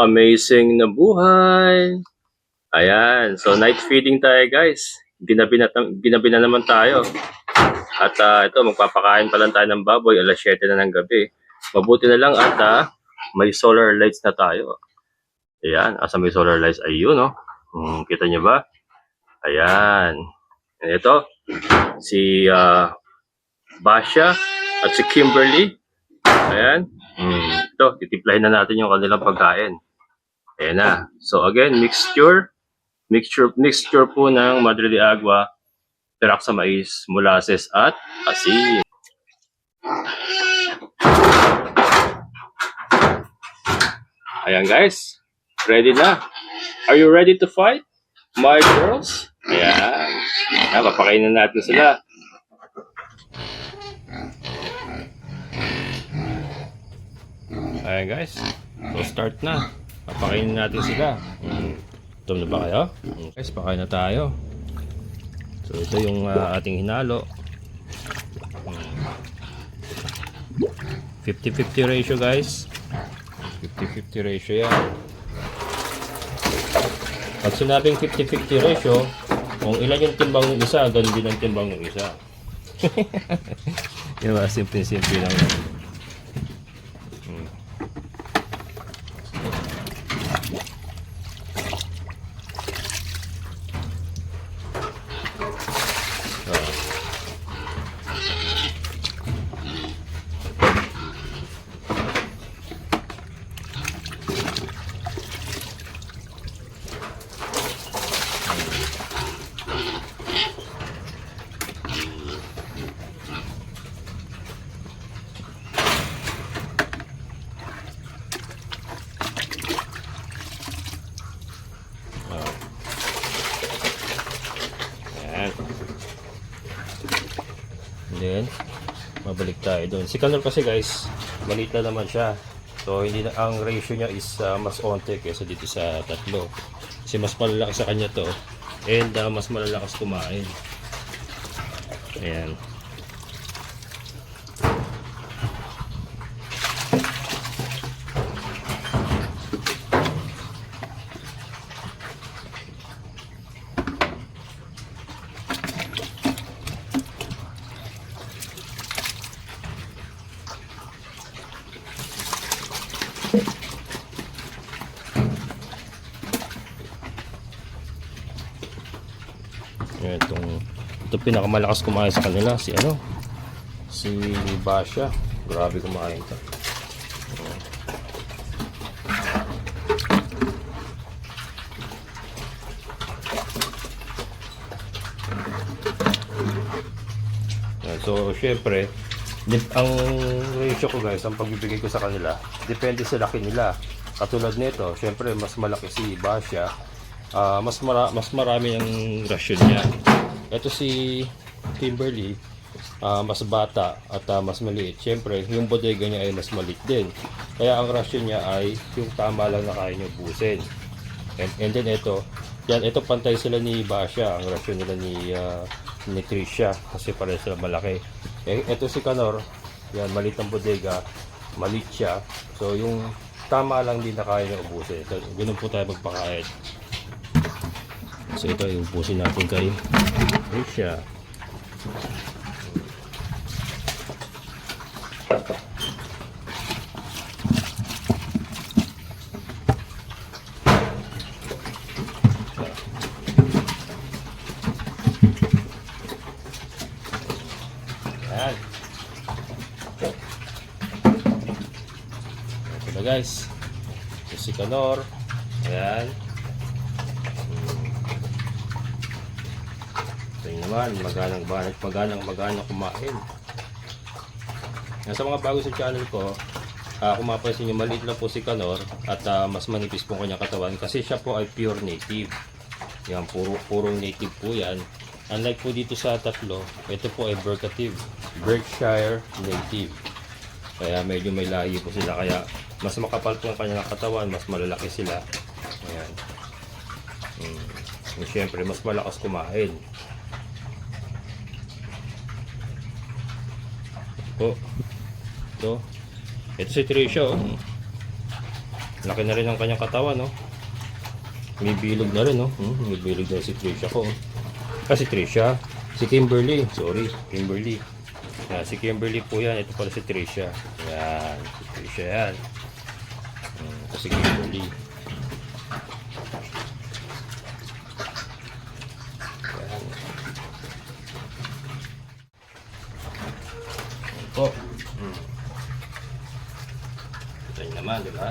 Amazing na buhay. Ayan. So, night feeding tayo, guys. Ginabi na, ginabi na naman tayo. At ah, ito, magpapakain pa lang tayo ng baboy. Alas 7 na ng gabi. Mabuti na lang at ah, may solar lights na tayo. Ayan. Asa may solar lights? Ayun, no? Hmm, kita nyo ba? Ayan. And ito, si ah, Basha at si Kimberly. Ayan. Hmm, ito, titiplahin na natin yung kanilang pagkain. Ayan na. So again, mixture. Mixture, mixture po ng Madre de Agua, perak sa mais, molasses at asin. Ayan guys, ready na. Are you ready to fight? My girls? Ayan. Ayan, papakainin natin sila. Ayan guys, so start na. Papakainin natin sila. Mm. Na ba kayo? Mm. Guys, pakain na tayo. So ito yung ah, ating hinalo. Mm. 50-50 ratio guys. 50-50 ratio yan. Pag sinabing 50-50 ratio, kung ilan yung timbang ng isa, ganun din ang timbang ng isa. Yung mga simple-simple lang yan. Ayan. And then, mabalik tayo doon. Si Kanor kasi guys, maliit na naman siya. So, hindi na, ang ratio niya is ah, mas onte kaysa dito sa tatlo. Kasi mas malalakas sa kanya to. And ah, mas malalakas kumain. Ayan, itong ito pinakamalakas kumain sa kanila si ano? Si Basha. Grabe kumain to so syempre ang ratio ko guys ang pagbibigay ko sa kanila depende sa laki nila. Katulad nito syempre mas malaki si Basha. Ah, mas mara- mas marami ang rasyon niya ito si Kimberly, ah, mas bata at ah, mas maliit. Siyempre, yung bodega niya ay mas maliit din. Kaya ang rasyon niya ay yung tama lang na kaya niya ubusin. And, and then ito, yan, ito pantay sila ni Basha, ang rasyon nila ni, ah, ni Tricia kasi pareho sila malaki. Eh, ito si Kanor, yan, maliit ang bodega, maliit siya. So, yung tama lang din na kaya niya ubusin. So, ganun po tayo magpakain. So ito ubusin natin kay Risha. Ayan. Ito na guys. Ito si Kanor. Ayan. Ito yun naman, maganang banat, maganang maganang kumain. Sa mga bago sa channel ko, ah kung mapansin nyo, maliit lang po si Kanor at ah, mas manipis po ang kanyang katawan kasi siya po ay pure native. Yan, puro, puro native po yan. Unlike po dito sa tatlo, ito po ay Berkshire, Berkshire native. Kaya medyo may lahi po sila. Kaya mas makapal po ang kanilang katawan, mas malalaki sila. Ayan. Mm. And syempre, mas malakas kumain. Po. Ito. Ito si Tricia, oh. Laki na rin ang kanyang katawan, no? May bilog na rin, no? Hmm, may bilog na si Tricia ko. oh. Ah, si Tricia. Si Kimberly. Sorry, Kimberly. Yan, si Kimberly po yan. Ito pala si Tricia. Yan, si Tricia yan. Hmm, ito si Kimberly. Yan. Yan po. Hmm. Ito yun naman, di ba?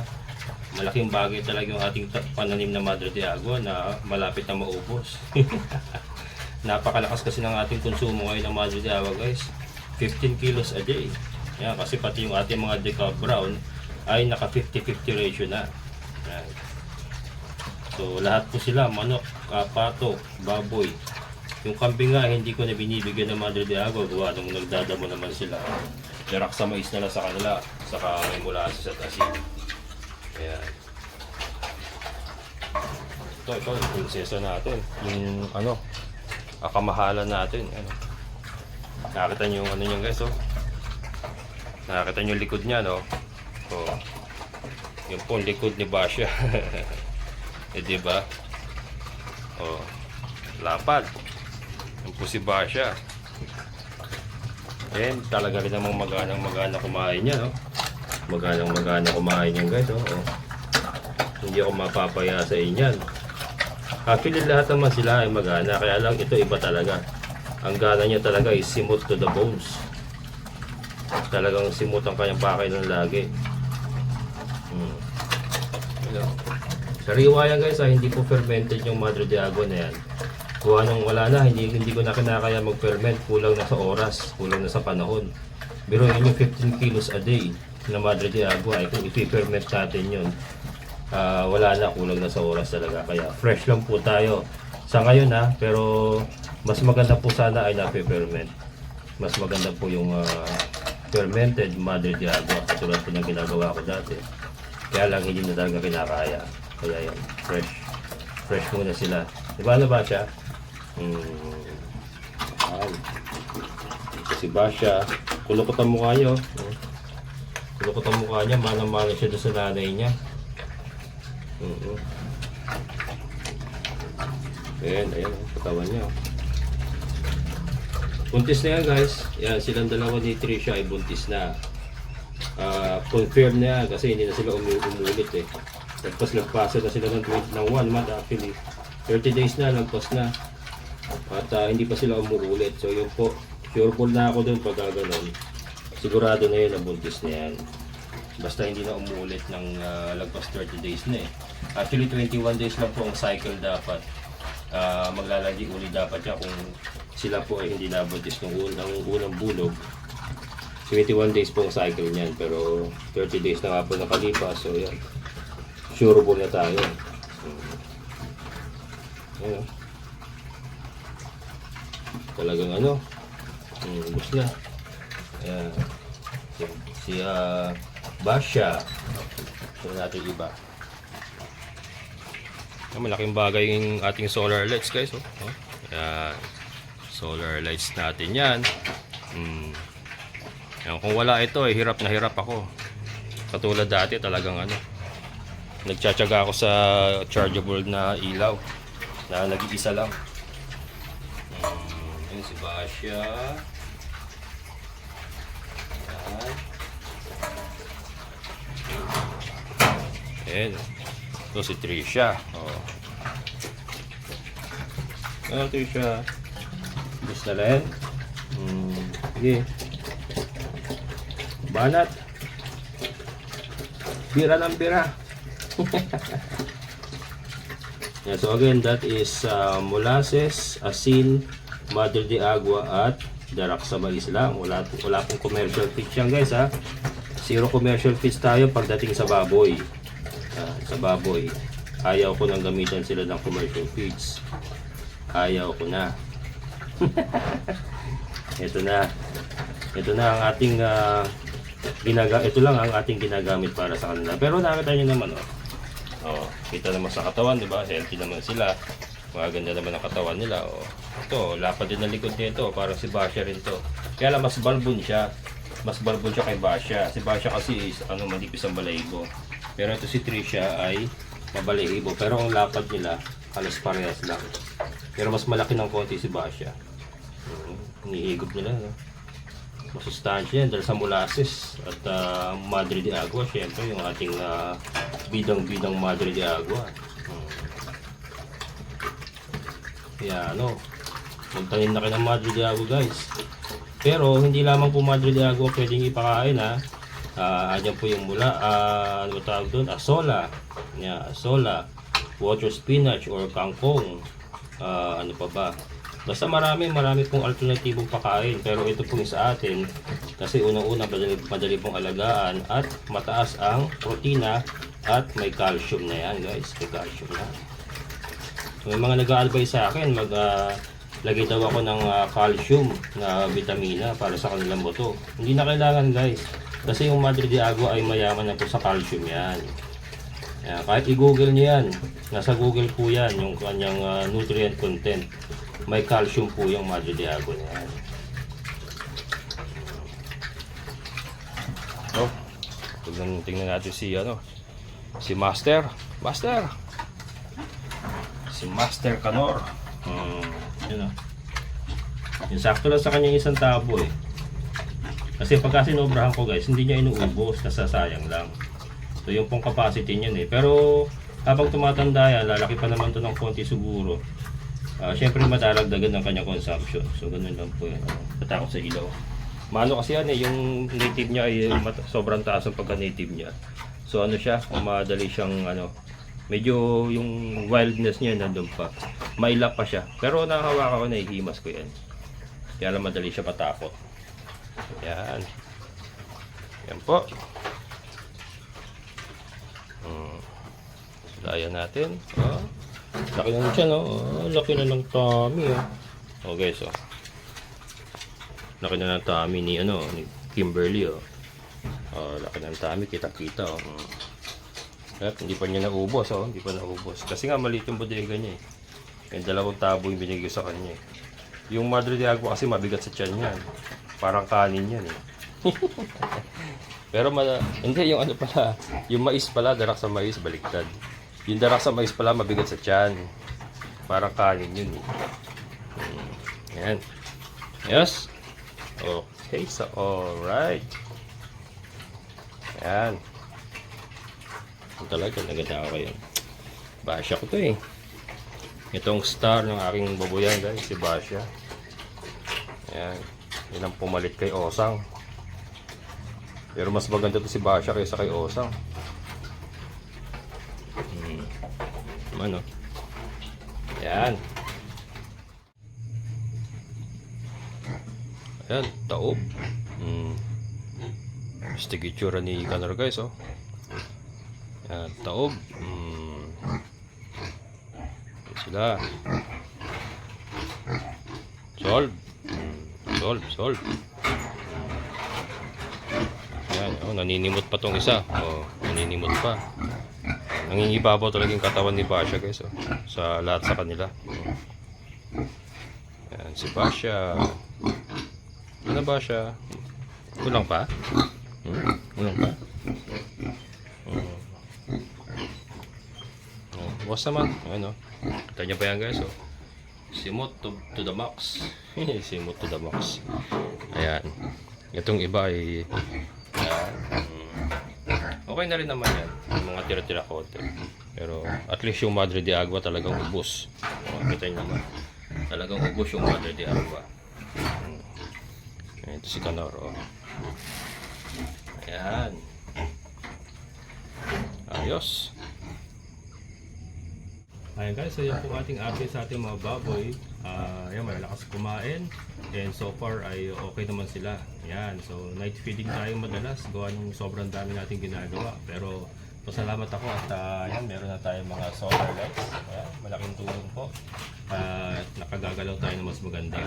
Malaking bagay talaga yung ating pananim na Madre de na malapit na maubos. Napakalakas kasi ng ating konsumo ngayon ng Madre de guys. 15 kilos a day. Yan, kasi pati yung ating mga decal brown ay naka 50-50 ratio na. Yan. So lahat po sila, manok, ah, pato, baboy. Yung kambing nga, hindi ko na binibigyan ng Madre de Agua. Gawa nung nagdadamo naman sila. Dirak sa mais na lang sa kanila. Saka may molasses at asin. Ayan. Ito, ito, yung prinsesa natin. Yung ano, akamahalan natin. Ano. Nakakita niyo yung ano niya guys, oh. Nakakita niyo yung likod niya, no? Oh. Yung po, likod ni Basha. eh, di ba? Oh. Lapad. Yung po si Basha. And talaga rin namang maganang magana kumain niya, no? Maganang magana kumain yan guys, oh. oh. Hindi ako mapapaya sa inyan. Actually lahat naman sila ay magana, kaya lang ito iba talaga. Ang gana niya talaga is simot to the bones. Talagang simot ang kanyang pakay ng lagi. Hmm. Hello. Sariwa guys, ah, hindi po fermented yung Madre de Agua na yan. Kuha nang wala na, hindi, hindi ko na kinakaya mag-ferment, kulang na sa oras, kulang na sa panahon. Pero yun yung 15 kilos a day na Madre de Agua, ay kung ipi-ferment natin yun, ah, wala na, kulang na sa oras talaga. Kaya fresh lang po tayo sa ngayon ha, pero mas maganda po sana ay nape-ferment. Mas maganda po yung ah, fermented Madre de Agua, katulad po ng ginagawa ko dati. Kaya lang hindi na talaga kinakaya. Kaya yan, fresh. Fresh muna sila. Di ba na ba siya? Hmm. Si Basha, kulukot ang mukha niyo. Hmm. Kulukot ang mukha niya, manang-mana siya doon sa nanay niya. Oo. Ayan, ayan, ang katawan niya. oh. Buntis na yan guys. Yan, silang dalawa ni Trisha ay buntis na. Ah, confirm na yan kasi hindi na sila umi- umulit eh. Nagpas nagpasa na sila ng, 20 ng 1 month actually. 30 days na, nagpas na. At ah, hindi pa sila umuulit. So yun po, sure na ako dun pag gaganon. Sigurado na yun na buntis na yan. Basta hindi na umuulit ng ah, lagpas 30 days na eh. Actually 21 days lang po ang cycle dapat. Ah, maglalagi uli dapat siya kung sila po ay hindi nabuntis ng unang, unang bulog. 21 days po ang cycle niyan pero 30 days na nga po nakalipas so yan sure ball na tayo so, ayun. talagang ano ubus na Ayan. si, si ah, Basha so natin iba Ah, malaking bagay yung ating solar lights guys oh. Oh. Ayan. solar lights natin yan hmm. Yan, kung wala ito, eh, hirap na hirap ako. Katulad dati talagang ano, nagtsatsaga ako sa chargeable na ilaw na nag-iisa lang. Hmm, yun si Basha. Yan. Ayan. Ito si Trisha. Oh. Ano Trisha? Gusto na rin? Hmm, sige. Banat. Bira ng bira. yeah, so again, that is uh, molasses, asin, Madre de Agua at Darak mais lang. Wala, wala pong commercial feeds yan guys ha. Zero commercial feeds tayo pagdating sa baboy. Sa baboy. Ayaw ko nang gamitan sila ng commercial feeds. Ayaw ko na. ito na. Ito na ang ating ah, ginaga ito lang ang ating ginagamit para sa kanila. Pero nakita niyo naman oh. Oh, kita naman sa katawan, 'di ba? Healthy naman sila. Maganda naman ang katawan nila. Oh. Ito, lapad din ang likod nito, parang si Basha rin to. Kaya lang mas balbon siya. Mas balbon siya kay Basha. Si Basha kasi is ano manipis ang balahibo. Pero ito si Trisha ay mabalahibo. Pero ang lapad nila halos parehas lang. Pero mas malaki ng konti si Basha. Hmm, Hinihigop nila, no? masustansya yan dahil sa molasses at ah, Madre de Agua syempre yung ating ah, bidang-bidang Madre de Agua Hmm. kaya ano magtanim na kayo ng Madre de Agua guys pero hindi lamang po Madre de pwedeng ipakain ha? Ah, andyan po yung mula ah, ano tawag doon? Asola. Yeah, asola. Water spinach or kangkong. Ah, ano pa ba? Basta marami, marami pong alternatibong pakain. Pero ito pong sa atin, kasi unang-una madali, madali pong alagaan at mataas ang protina at may calcium na yan guys. May calcium na. So, may mga nag-a-advise sa akin, mag ah, lagay daw ako ng ah, calcium na vitamina para sa kanilang buto. Hindi na kailangan guys. Kasi yung Madre de Agua ay mayaman na po sa calcium yan. Kaya kahit i-google niyo yan, nasa Google po yan, yung kanyang ah, nutrient content. May calcium po yung Madre de Agua na yan. Oh, tignan, tingnan natin si ano, si Master. Master! Si Master Canor. Hmm, yun oh. Yung sakto lang sa kanyang isang tabo eh. Kasi pagka sinobrahan ko guys, hindi niya inuubos, nasasayang lang. So yung pong capacity niyan eh. Pero habang tumatanda yan, lalaki pa naman to ng konti siguro. Ah, Siyempre madalagdagan ng kanyang consumption. So ganun lang po yan. Tatakot sa ilaw. Mano kasi yan eh, yung native niya ay sobrang taas ang pagka-native niya. So ano siya, madali siyang ano, medyo yung wildness niya nandun pa. Mailap pa siya. Pero nakahawakan ko, nahihimas ko yan. Kaya lang madali siya patakot. Yan. Yan po. Hmm. Laya natin. Oh. Laki na siya, no? Oh, laki na ng tummy, oh. Oh, guys, oh. Laki na ng tummy ni, ano, ni Kimberly, oh. Oh, laki ng tummy, kita-kita, oh. Hmm. At hindi pa niya naubos, oh. Hindi pa naubos. Kasi nga, maliit yung bodega niya, eh. Yung dalawang tabo yung binigay sa kanya, eh. Yung Madre de Agua kasi mabigat sa tiyan yan. Parang kanin yan, eh. Pero mala, hindi yung ano pala, yung mais pala, darak sa mais, baliktad. Yung darak sa mais pala, mabigat sa tiyan. Parang kanin yun eh. Hmm, Yan. Yes. Okay, so alright. Yan. Talaga, naganda ako kayo. Basya ko to eh. Itong star ng aking babuyan guys, si Basya. Yan. Yan ang pumalit kay Osang. Pero mas maganda to si Basha kaysa kay Osang. Hmm. Ano? Yan. Ayan, taob. Hmm. Stick itsura ni Gunner guys, oh. Yan, taob. Hmm. Yan sila. Solve. Hmm. Solve, solve. Yan, oh, naninimot pa tong isa. Oh, naninimot pa. Nangingibabaw talaga yung katawan ni Basha guys, oh, sa lahat sa kanila. Oh. Yan, si Basha. Ano Basha? Kulang pa? Hmm? Kulang pa? Oh. Oh, bukas naman. Ayan, oh. Kita niyo pa yan guys, oh. Simot to, to the max. Simot to the max. Ayan. Itong iba ay. Mm. Okay na rin naman yan. Yung mga tira-tira konti. Pero at least yung Madre de Agua talagang ubos. O, kita nyo naman. Talagang ubos yung Madre de Agua. Mm. Ayan, Ito si Canoro. Ayan. Ayos. Ayan guys, so yan po ating update sa ating mga baboy. Ah, yan, malalakas kumain. And so far ay okay naman sila. Yan, so night feeding tayo madalas. Gawa ng sobrang dami natin ginagawa. Pero pasalamat ako at ah, yan, meron na tayong mga solar lights. Ayan, malaking tulong po. At nakagagalaw tayo ng mas maganda.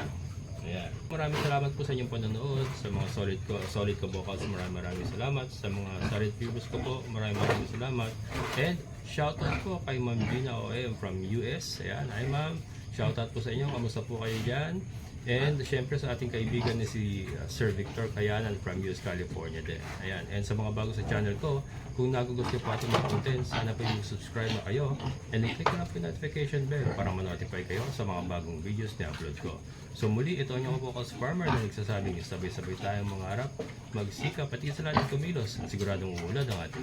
Ayan. Maraming salamat po sa inyong panonood, sa mga solid ko, solid ko vocals, maraming maraming salamat. Sa mga solid viewers ko po, maraming maraming salamat. And shoutout po kay Ma'am Gina OM from US. Ayan, hi Ma'am. Shoutout po sa inyo, kamusta po kayo dyan? And syempre sa ating kaibigan ni si uh, Sir Victor Kayanan from US California din. Ayan. And sa mga bago sa channel ko, kung nagugustuhan po ating mga content, sana po yung subscribe na kayo and click na po yung notification bell para ma-notify kayo sa mga bagong videos na upload ko. So muli, ito ang inyong vocals farmer na nagsasabing sabay-sabay tayong mga harap, magsikap at isa natin kumilos siguradong uulad ang ating